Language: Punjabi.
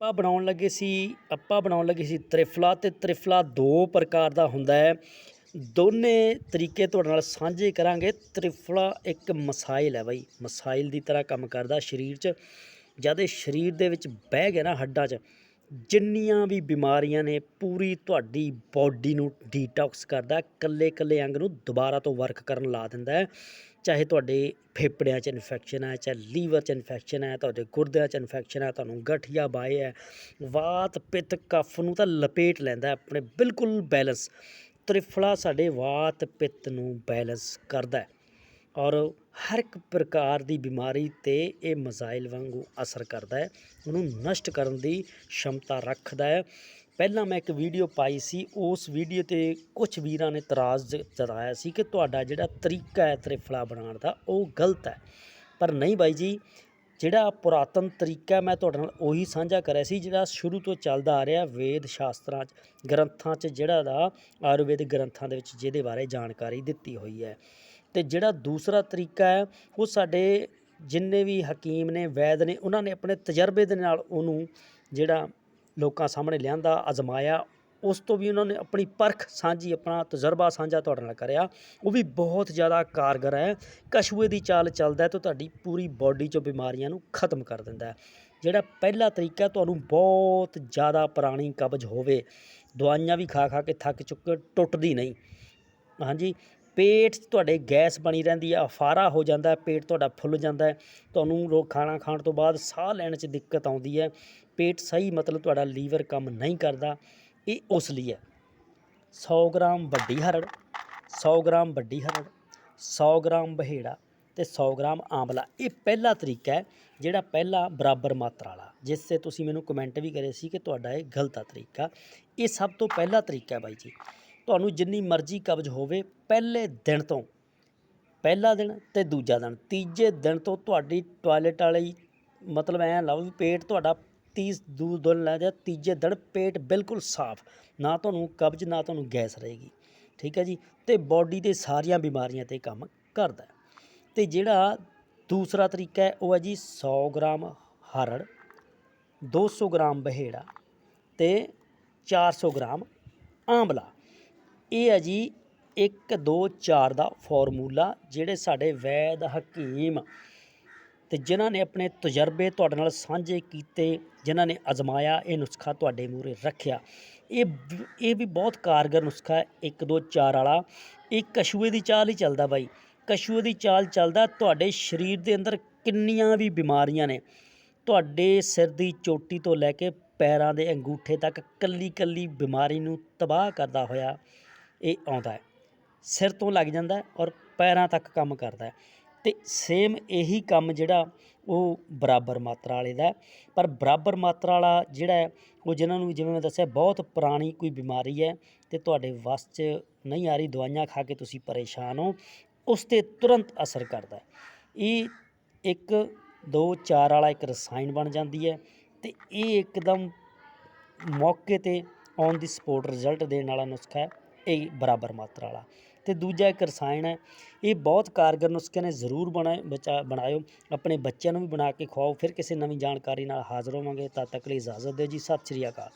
ਆਪਾਂ ਬਣਾਉਣ ਲੱਗੇ ਸੀ ਆਪਾਂ ਬਣਾਉਣ ਲੱਗੇ ਸੀ ਤ੍ਰਿਫਲਾ ਤੇ ਤ੍ਰਿਫਲਾ ਦੋ ਪ੍ਰਕਾਰ ਦਾ ਹੁੰਦਾ ਹੈ। ਦੋਨੇ ਤਰੀਕੇ ਤੁਹਾਡੇ ਨਾਲ ਸਾਂਝੇ ਕਰਾਂਗੇ। ਤ੍ਰਿਫਲਾ ਇੱਕ ਮਸਾਇਲ ਹੈ ਬਾਈ ਮਸਾਇਲ ਦੀ ਤਰ੍ਹਾਂ ਕੰਮ ਕਰਦਾ ਸਰੀਰ 'ਚ। ਜਦ ਇਹ ਸਰੀਰ ਦੇ ਵਿੱਚ ਬਹਿ ਗਿਆ ਨਾ ਹੱਡਾਂ 'ਚ ਜਿੰਨੀਆਂ ਵੀ ਬਿਮਾਰੀਆਂ ਨੇ ਪੂਰੀ ਤੁਹਾਡੀ ਬਾਡੀ ਨੂੰ ਡੀਟੌਕਸ ਕਰਦਾ ਹੈ, ਕੱਲੇ ਕੱਲੇ ਅੰਗ ਨੂੰ ਦੁਬਾਰਾ ਤੋਂ ਵਰਕ ਕਰਨ ਲਾ ਦਿੰਦਾ ਹੈ। ਚਾਹੇ ਤੁਹਾਡੇ ਫੇਫੜਿਆਂ 'ਚ ਇਨਫੈਕਸ਼ਨ ਹੈ, ਚਾਹੇ ਲੀਵਰ 'ਚ ਇਨਫੈਕਸ਼ਨ ਹੈ, ਤੁਹਾਡੇ ਗੁਰਦਿਆਂ 'ਚ ਇਨਫੈਕਸ਼ਨ ਹੈ, ਤੁਹਾਨੂੰ ਗਠੀਆ ਬਾਏ ਹੈ, ਵਾਤ, ਪਿੱਤ, ਕਫ ਨੂੰ ਤਾਂ ਲਪੇਟ ਲੈਂਦਾ ਆਪਣੇ ਬਿਲਕੁਲ ਬੈਲੈਂਸ ਤ੍ਰਿਫਲਾ ਸਾਡੇ ਵਾਤ, ਪਿੱਤ ਨੂੰ ਬੈਲੈਂਸ ਕਰਦਾ ਔਰ ਹਰ ਇੱਕ ਪ੍ਰਕਾਰ ਦੀ ਬਿਮਾਰੀ ਤੇ ਇਹ ਮਜ਼ਾਈਲ ਵਾਂਗੂ ਅਸਰ ਕਰਦਾ ਹੈ, ਉਹਨੂੰ ਨਸ਼ਟ ਕਰਨ ਦੀ ਸ਼ਮਤਾ ਰੱਖਦਾ ਹੈ ਪਹਿਲਾਂ ਮੈਂ ਇੱਕ ਵੀਡੀਓ ਪਾਈ ਸੀ, ਉਸ ਵੀਡੀਓ ਤੇ ਕੁਝ ਵੀਰਾਂ ਨੇ ਇਤਰਾਜ਼ ਜਤਾਇਆ ਸੀ ਕਿ ਤੁਹਾਡਾ ਜਿਹੜਾ ਤਰੀਕਾ ਹੈ ਤ੍ਰਿਫਲਾ ਬਣਾਉਣ ਦਾ, ਉਹ ਗਲਤ ਹੈ। ਪਰ ਨਹੀਂ ਬਾਈ ਜੀ, ਜਿਹੜਾ ਪੁਰਾਤਨ ਤਰੀਕਾ ਮੈਂ ਤੁਹਾਡੇ ਨਾਲ ਉਹੀ ਸਾਂਝਾ ਕਰਿਆ ਸੀ, ਜਿਹੜਾ ਸ਼ੁਰੂ ਤੋਂ ਚੱਲਦਾ ਆ ਰਿਹਾ ਵੇਦ ਸ਼ਾਸਤਰਾਂ 'ਚ, ਗ੍ਰੰਥਾਂ 'ਚ, ਜਿਹੜਾ ਦਾ ਆਯੁਰਵੇਦ ਗ੍ਰੰਥਾਂ ਦੇ ਵਿੱਚ ਜਿਹਦੇ ਬਾਰੇ ਜਾਣਕਾਰੀ ਦਿੱਤੀ ਹੋਈ ਹੈ। ਤੇ ਜਿਹੜਾ ਦੂਸਰਾ ਤਰੀਕਾ ਹੈ, ਉਹ ਸਾਡੇ ਜਿੰਨੇ ਵੀ ਹਕੀਮ ਨੇ, ਵੈਦ ਨੇ, ਉਹਨਾਂ ਨੇ ਆਪਣੇ ਤਜਰਬੇ ਦੇ ਨਾਲ ਉਹਨੂੰ ਜਿਹੜਾ ਲੋਕਾਂ ਸਾਹਮਣੇ ਲਿਆਂਦਾ, ਅਜ਼ਮਾਇਆ। ਉਸ ਤੋਂ ਵੀ ਉਹਨਾਂ ਨੇ ਆਪਣੀ ਪਰਖ ਸਾਂਝੀ, ਆਪਣਾ ਤਜਰਬਾ ਸਾਂਝਾ ਤੁਹਾਡੇ ਨਾਲ ਕਰਿਆ। ਉਹ ਵੀ ਬਹੁਤ ਜ਼ਿਆਦਾ ਕਾਰਗਰ ਹੈ। ਕਛੂਏ ਦੀ ਚਾਲ ਚੱਲਦਾ ਹੈ ਤਾਂ ਤੁਹਾਡੀ ਪੂਰੀ ਬਾਡੀ 'ਚੋਂ ਬਿਮਾਰੀਆਂ ਨੂੰ ਖਤਮ ਕਰ ਦਿੰਦਾ ਜਿਹੜਾ ਪਹਿਲਾ ਤਰੀਕਾ ਤੁਹਾਨੂੰ ਬਹੁਤ ਜ਼ਿਆਦਾ ਪੁਰਾਣੀ ਕਬਜ਼ ਹੋਵੇ, ਦਵਾਈਆਂ ਵੀ ਖਾ ਖਾ ਕੇ ਥੱਕ ਚੁੱਕੇ ਟੁੱਟਦੀ ਨਹੀਂ। ਹਾਂਜੀ ਪੇਟ 'ਚ ਤੁਹਾਡੇ ਗੈਸ ਬਣੀ ਰਹਿੰਦੀ ਹੈ ਅਫਾਰਾ ਹੋ ਜਾਂਦਾ, ਪੇਟ ਤੁਹਾਡਾ ਫੁੱਲ ਜਾਂਦਾ ਤੁਹਾਨੂੰ ਰੋ, ਖਾਣਾ ਖਾਣ ਤੋਂ ਬਾਅਦ ਸਾਹ ਲੈਣ 'ਚ ਦਿੱਕਤ ਆਉਂਦੀ ਹੈ। ਪੇਟ ਸਹੀ ਮਤਲਬ ਤੁਹਾਡਾ ਲੀਵਰ ਕੰਮ ਨਹੀਂ ਕਰਦਾ। ਇਹ ਉਸ ਲਈ ਹੈ। 100 ਗ੍ਰਾਮ ਵੱਡੀ ਹਰੜ 100 ਗ੍ਰਾਮ ਵੱਡੀ ਹਰੜ 100 ਗ੍ਰਾਮ ਬਹੇੜਾ ਤੇ 100 ਗ੍ਰਾਮ ਆਂਵਲਾ। ਇਹ ਪਹਿਲਾ ਤਰੀਕਾ ਹੈ, ਜਿਹੜਾ ਪਹਿਲਾ ਬਰਾਬਰ ਮਾਤਰਾ ਵਾਲਾ। ਜਿਸ ਤੇ ਤੁਸੀਂ ਮੈਨੂੰ ਕਮੈਂਟ ਵੀ ਕਰੇ ਸੀ ਕਿ ਤੁਹਾਡਾ ਇਹ ਗਲਤ ਆ ਤਰੀਕਾ। ਇਹ ਸਭ ਤੋਂ ਪਹਿਲਾ ਤਰੀਕਾ ਹੈ ਬਾਈ ਜੀ। ਤੁਹਾਨੂੰ ਜਿੰਨੀ ਮਰਜ਼ੀ ਕਬਜ਼ ਹੋਵੇ, ਪਹਿਲੇ ਦਿਨ ਤੋਂ। ਪਹਿਲਾ ਦਿਨ ਤੇ ਦੂਜਾ ਦਿਨ। ਤੀਜੇ ਦਿਨ ਤੋਂ ਤੁਹਾਡੀ ਟਾਇਲਟ ਵਾਲੀ, ਮਤਲਬ ਐਂ ਲਓ ਵੀ ਪੇਟ ਤੁਹਾਡਾ 30 ਦੂ ਦਿਨ ਲੈ ਜਾ ਤੀਜੇ ਦਿਨ ਪੇਟ ਬਿਲਕੁਲ ਸਾਫ਼। ਨਾ ਤੁਹਾਨੂੰ ਕਬਜ਼, ਨਾ ਤੁਹਾਨੂੰ ਗੈਸ ਰਹੇਗੀ। ਠੀਕ ਹੈ ਜੀ? ਤੇ ਬਾਡੀ ਦੇ ਸਾਰੀਆਂ ਬਿਮਾਰੀਆਂ ਤੇ ਕੰਮ ਕਰਦਾ ਹੈ। ਤੇ ਜਿਹੜਾ ਦੂਸਰਾ ਤਰੀਕਾ ਹੈ, ਉਹ ਹੈ ਜੀ 100 ਗ੍ਰਾਮ ਹਰੜ 200 ਗ੍ਰਾਮ ਬਹੇੜਾ ਤੇ 400 ਗ੍ਰਾਮ ਆਂਵਲਾ। ਇਹ ਹੈ ਜੀ 1 2 4 ਦਾ ਫਾਰਮੂਲਾ ਜਿਹੜੇ ਸਾਡੇ ਵੈਦ ਹਕੀਮ ਤੇ ਜਿਨ੍ਹਾਂ ਨੇ ਆਪਣੇ ਤਜਰਬੇ ਤੁਹਾਡੇ ਨਾਲ ਸਾਂਝੇ ਕੀਤੇ, ਜਿਨ੍ਹਾਂ ਨੇ ਅਜ਼ਮਾਇਆ, ਇਹ ਨੁਸਖਾ ਤੁਹਾਡੇ ਮੂਹਰੇ ਰੱਖਿਆ। ਇਹ ਇਹ ਵੀ ਬਹੁਤ ਕਾਰਗਰ ਨੁਸਖਾ ਹੈ 1 2 4 ਵਾਲਾ। ਇਹ ਕਛੂਏ ਦੀ ਚਾਲ ਹੀ ਚੱਲਦਾ ਬਾਈ। ਕਛੂਏ ਦੀ ਚਾਲ ਚੱਲਦਾ, ਤੁਹਾਡੇ ਸਰੀਰ ਦੇ ਅੰਦਰ ਕਿੰਨੀਆਂ ਵੀ ਬਿਮਾਰੀਆਂ ਨੇ, ਤੁਹਾਡੇ ਸਿਰ ਦੀ ਚੋਟੀ ਤੋਂ ਲੈ ਕੇ ਪੈਰਾਂ ਦੇ ਅੰਗੂਠੇ ਤੱਕ ਕੱਲੀ ਕੱਲੀ ਬਿਮਾਰੀ ਨੂੰ ਤਬਾਹ ਕਰਦਾ ਹੋਇਆ। ਇਹ ਆਉਂਦਾ ਹੈ। ਸਿਰ ਤੋਂ ਲੱਗ ਜਾਂਦਾ ਔਰ ਪੈਰਾਂ ਤੱਕ ਕੰਮ ਕਰਦਾ ਹੈ। ਤੇ ਸੇਮ ਇਹੀ ਕੰਮ ਜਿਹੜਾ ਉਹ ਬਰਾਬਰ ਮਾਤਰਾ ਵਾਲੇ ਦਾ ਪਰ ਬਰਾਬਰ ਮਾਤਰਾ ਵਾਲਾ ਜਿਹੜਾ ਹੈ, ਉਹ ਜਿਨ੍ਹਾਂ ਨੂੰ ਜਿਵੇਂ ਮੈਂ ਦੱਸਿਆ ਬਹੁਤ ਪੁਰਾਣੀ ਕੋਈ ਬਿਮਾਰੀ ਹੈ ਤੇ ਤੁਹਾਡੇ ਵੱਸ 'ਚ ਨਹੀਂ ਆ ਰਹੀ, ਦਵਾਈਆਂ ਖਾ ਕੇ ਤੁਸੀਂ ਪਰੇਸ਼ਾਨ ਹੋ, ਉਸ ਤੇ ਤੁਰੰਤ ਅਸਰ ਕਰਦਾ ਇਹ ਇੱਕ ਦੋ ਚਾਰ ਵਾਲਾ ਇੱਕ ਰਸਾਇਣ ਬਣ ਜਾਂਦੀ ਹੈ ਤੇ ਇਹ ਇੱਕਦਮ ਮੌਕੇ ਤੇ ਔਨ ਦੀ ਸਪੋਟ ਰਿਜ਼ਲਟ ਦੇਣ ਵਾਲਾ ਨੁਸਖਾ ਹੈ। ਇਹ ਬਰਾਬਰ ਮਾਤਰਾ ਵਾਲਾ। ਤੇ ਦੂਜਾ ਇੱਕ ਰਸਾਇਣ ਹੈ, ਇਹ ਬਹੁਤ ਕਾਰਗਰ ਨੁਸਖੇ ਨੇ ਜ਼ਰੂਰ ਬਣਾਏ, ਬਚਾ, ਬਣਾਇਓ, ਆਪਣੇ ਬੱਚਿਆਂ ਨੂੰ ਵੀ ਬਣਾ ਕੇ ਖਵਾਓ, ਫਿਰ ਕਿਸੇ ਨਵੀਂ ਜਾਣਕਾਰੀ ਨਾਲ ਹਾਜ਼ਰ ਹੋਵਾਂਗੇ, ਤਦ ਤੱਕ ਲਈ ਇਜਾਜ਼ਤ ਦਿਓ ਜੀ, ਸਤਿ ਸ਼੍ਰੀ ਅਕਾਲ।